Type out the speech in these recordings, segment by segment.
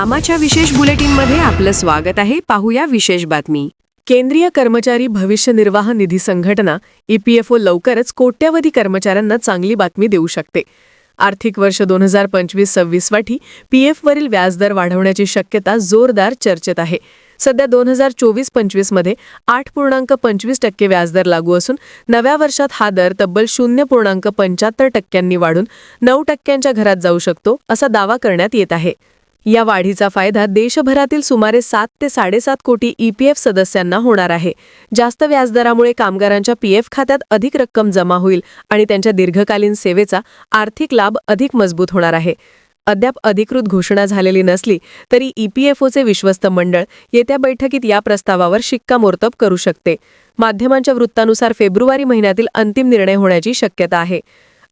आमाच्या विशेष बुलेटिनमध्ये आपलं स्वागत आहे. पाहूया विशेष बातमी. केंद्रीय कर्मचारी भविष्य निर्वाह निधी संघटना ईपीएफओ लवकरच कोट्यवधी कर्मचाऱ्यांना चांगली बातमी देऊ शकते. आर्थिक वर्ष दोन हजार पंचवीस सव्वीससाठी पीएफवरील व्याजदर वाढवण्याची शक्यता जोरदार चर्चेत आहे. सध्या दोन हजार चोवीस पंचवीसमध्ये आठ पूर्णांक पंचवीस टक्के व्याजदर लागू असून नव्या वर्षात हा दर तब्बल शून्य पूर्णांक पंच्याहत्तर टक्क्यांनी वाढून नऊ टक्क्यांच्या घरात जाऊ शकतो असा दावा करण्यात येत आहे. या वाढीचा फायदा देशभरातील सुमारे सात ते साडेसात कोटी ईपीएफ सदस्यांना होणार आहे. जास्त व्याजदरामुळे कामगारांच्या पीएफ खात्यात अधिक रक्कम जमा होईल आणि त्यांच्या दीर्घकालीन सेवेचा आर्थिक लाभ अधिक मजबूत होणार आहे. अद्याप अधिकृत घोषणा झालेली नसली तरी ईपीएफओचे विश्वस्त मंडळ येत्या बैठकीत या प्रस्तावावर शिक्कामोर्तब करू शकते. माध्यमांच्या वृत्तानुसार फेब्रुवारी महिन्यातील अंतिम निर्णय होण्याची शक्यता आहे.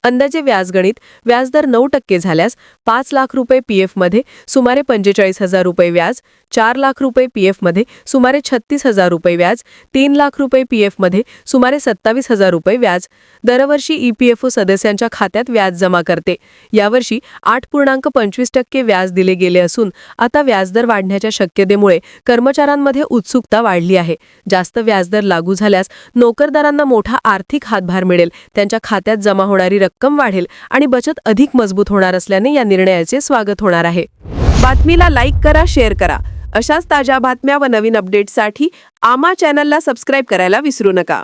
अंदाजे व्याजगणित व्याजदर नऊ टक्के झाल्यास पाच लाख रुपये पीएफमध्ये सुमारे पंचेचाळीस हजार रुपये व्याज चार लाख रुपये पीएफमध्ये सुमारे छत्तीस हजार रुपये व्याज तीन लाख रुपये पीएफमध्ये सुमारे सत्तावीस हजार रुपये व्याज. दरवर्षी ईपीएफओ सदस्यांच्या खात्यात व्याज जमा करते. यावर्षी आठ पूर्णांक पंचवीस टक्के व्याज दिले गेले असून आता व्याजदर वाढण्याच्या शक्यतेमुळे कर्मचाऱ्यांमध्ये उत्सुकता वाढली आहे. जास्त व्याजदर लागू झाल्यास नोकरदारांना मोठा आर्थिक हातभार मिळेल. त्यांच्या खात्यात जमा होणारी रक्कम रक्कम वाढेल आणि बचत अधिक मजबूत होणार असल्याने या निर्णयाचे स्वागत होणार आहे. बातमीला लाईक करा शेअर करा. अशाच ताज्या बातम्या व नवीन अपडेट्ससाठी आमा चॅनलला सबस्क्राईब करायला विसरू नका.